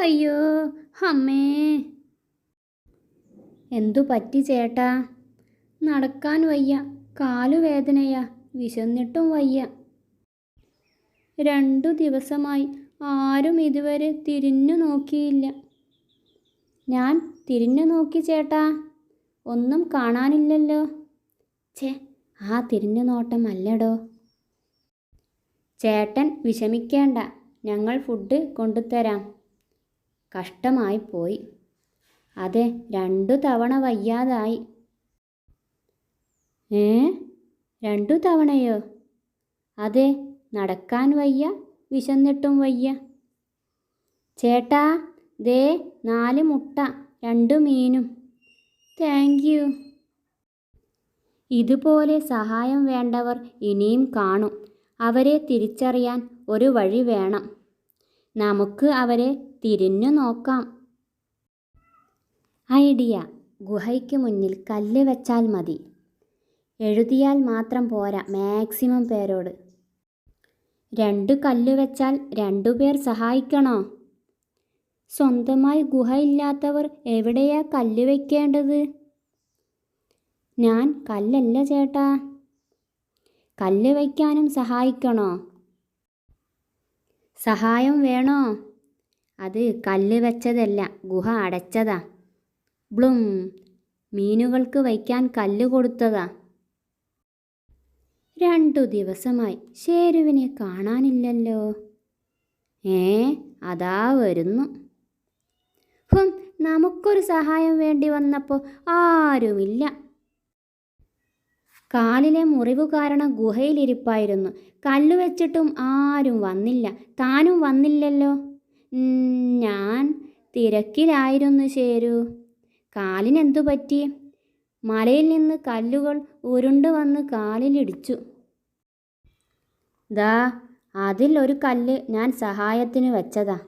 അയ്യോ അമ്മേ. എന്തു പറ്റി ചേട്ടാ? നടക്കാൻ വയ്യ കാലുവേദനയാ വിശന്നിട്ടും വയ്യ. രണ്ടു ദിവസമായി ആരും ഇതുവരെ തിരിഞ്ഞു നോക്കിയില്ല. ഞാൻ തിരിഞ്ഞു നോക്കി ചേട്ടാ ഒന്നും കാണാനില്ലല്ലോ. ചേ ആ തിരിഞ്ഞു നോട്ടം അല്ലടോ. ചേട്ടൻ വിഷമിക്കേണ്ട ഞങ്ങൾ ഫുഡ് കൊണ്ടുതരാം കഷ്ടമായി പോയി. അതെ രണ്ടു തവണ വയ്യാതായി. ഏ? രണ്ടു തവണയോ? അതെ നടക്കാൻ വയ്യ വിശന്നിട്ടും വയ്യ. ചേട്ടാ ദേ നാല് മുട്ട രണ്ടു മീനും. Thank you. ഇതുപോലെ സഹായം വേണ്ടവർ ഇനിയും കാണും. അവരെ തിരിച്ചറിയാൻ ഒരു വഴി വേണം. നമുക്ക് അവരെ തിരിഞ്ഞു നോക്കാം. ഐഡിയ. ഗുഹയ്ക്ക് മുന്നിൽ കല്ല് വെച്ചാൽ മതി. എഴുതിയാൽ മാത്രം പോരാ മാക്സിമം പേരോട്. രണ്ട് കല്ല് വെച്ചാൽ രണ്ടു പേർ സഹായിക്കണോ? സ്വന്തമായി ഗുഹയില്ലാത്തവർ എവിടെയാ കല്ല് വയ്ക്കേണ്ടത് ഞാൻ കല്ലല്ല ചേട്ടാ. കല്ല് വയ്ക്കാനും സഹായിക്കണോ? സഹായം വേണോ? അത് കല്ല് വെച്ചതല്ല ഗുഹ അടച്ചതാ. ബ്ലും മീനുകൾക്ക് വയ്ക്കാൻ കല്ല് കൊടുത്തതാ. രണ്ടു ദിവസമായി ശേരുവിനെ കാണാനില്ലല്ലോ. ഏ അതാ വരുന്നു. ഹും നമുക്കൊരു സഹായം വേണ്ടി വന്നപ്പോൾ ആരുമില്ല. കാലിലെ മുറിവ് കാരണം ഗുഹയിലിരിപ്പായിരുന്നു. കല്ലുവെച്ചിട്ടും ആരും വന്നില്ല. താനും വന്നില്ലല്ലോ. ഞാൻ തിരക്കിലായിരുന്നു ശരു കാലിനെന്തു പറ്റി? മലയിൽ നിന്ന് കല്ലുകൾ ഉരുണ്ട് വന്ന് കാലിലിടിച്ചു. ദാ അതിൽ ഒരു കല്ല് ഞാൻ സഹായത്തിന് വെച്ചതാ.